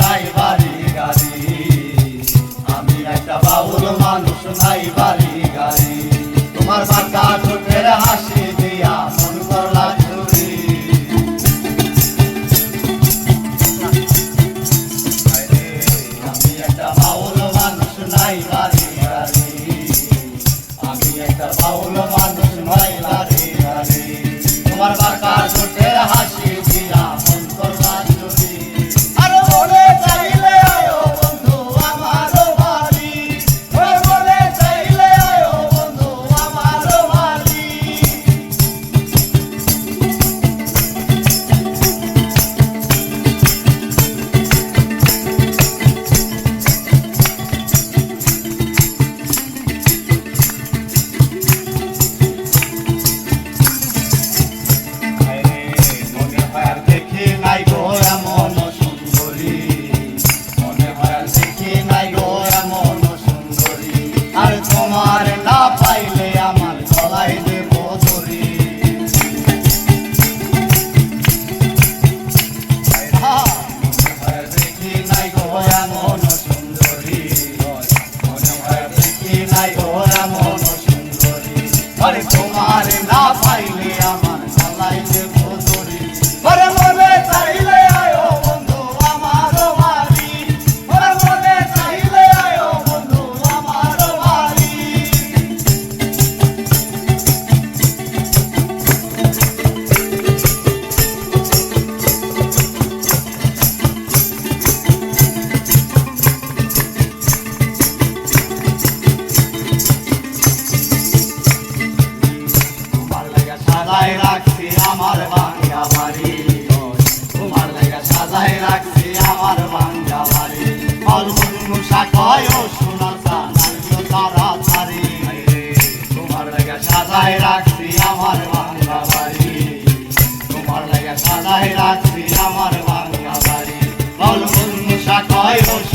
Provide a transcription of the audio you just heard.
নাই বাড়ি গাড়ি। আমি একটা বাবুল মানুষ নাই বাড়ি গাড়ি। তোমার চোখের হাসি দিয়া মন করলা আমি একটা বাউল মানুষ নাই বাড়ি গাড়ি। তোমার চোখের হাসি তোমার না পাই বাজায় রাখবি আমার বাংলা বাড়ি। বল বন্ধু সাকয় বসে